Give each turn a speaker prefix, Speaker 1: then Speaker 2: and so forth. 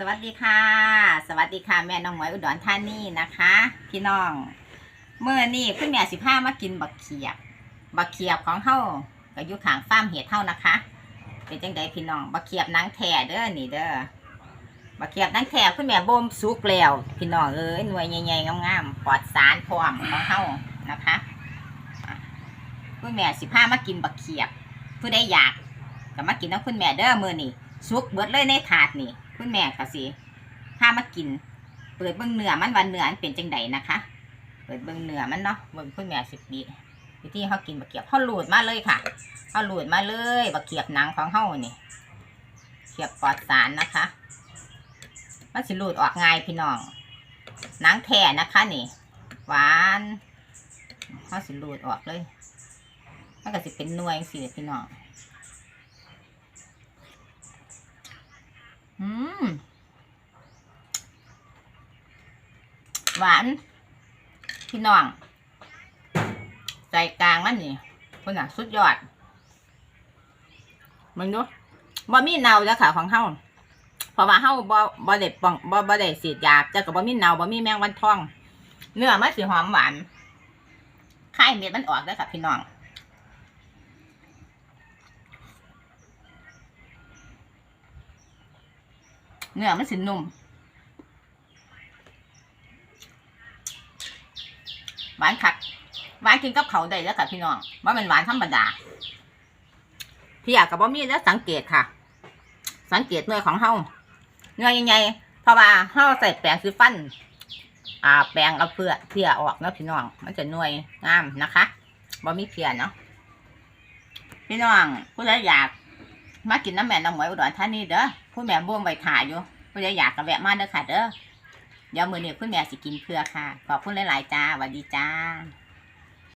Speaker 1: สวัสดีค่ะ สวัสดีค่ะแม่น้องหมวยอุดรธานีนะคะ พี่น้องเมื่อนี่คุณแม่สิพามากินบักเขียบ บักเขียบของเฮาก็อยู่ขางฟาร์มเห็ดเฮานะคะ เป็นจังใดพี่น้องบักเขียบนางแท่เด้อนี่เด้อบักเขียบนางแท่คุณแม่บ่มสุกแล้วพี่น้องเอ้ยหน่วยใหญ่ๆงามๆปลอดสารพร้อมของเฮานะคะคุณแม่สิพามากินบักเขียบ ผู้ใดอยากก็มากินน้ำคุณแม่เด้อมื้อนี้สุกเบิดเลยในถาดนี่ คุณแม่ก็สิพามากิน เปิดเบิ่งเนื้อมันว่าเนื้อมันเป็นจังใดนะคะ เปิดเบิ่งเนื้อมันเนาะเบิ่งคุณแม่สิบีวิธีเขากินบักเขียบเขาหลูดมาเลยค่ะเขาหลูดมาเลยบักเขียบหนังของเขานี่เขียบปลอดสารนะคะมันสิหลูดออกง่ายพี่น้องหนังแท้นะคะนี่ หวานเขาสิหลูดออกเลยมันก็สิเป็นนวยสิพี่น้อง อืม หวาน พี่น้อง ใจกลางมันนี่คนน่ะ สุดยอดมึงดูบ่มีเนาจ้ะค่ะของเฮาเพราะว่าเฮาบ่บ่ได้ป้องบ่บ่ได้ฉีดยาจ้ะก็บ่มีเนาบ่มีแมงวันทอง เนื้อมันสิหอมหวานไข่เม็ดมันออกเด้ค่ะพี่น้องเนื้อมันสินุ่ม หวานคักหวานกินกับเขาได้แล้วค่ะพี่น้องว่ามันหวานธรรมดาพี่อยากกับว่ามีแล้วสังเกตค่ะ สังเกตเนื้อของเฮาเนื้อใหญ่ๆเพราะว่าเฮาใส่แปรงซีฟัน อ่า แปรงเอาเปลือกเพียออกนะพี่น้อง มันจะน่วยงามนะคะบ่มีเพียเนาะพี่น้องผู้ใดอยากมากินน้ำแม่น้ำหมวยอุดรธานีเด้อผู้แม่บ่วงใบถ่ายอยู่ผู้ใดอยากก็แวะมาเด้อค่ะเด้อ เดี๋ยวมือเนี้คุณแม่สิกินเพื่อค่ะ ขอบคุณหลาย ๆ จ้าสวัสดีจ้า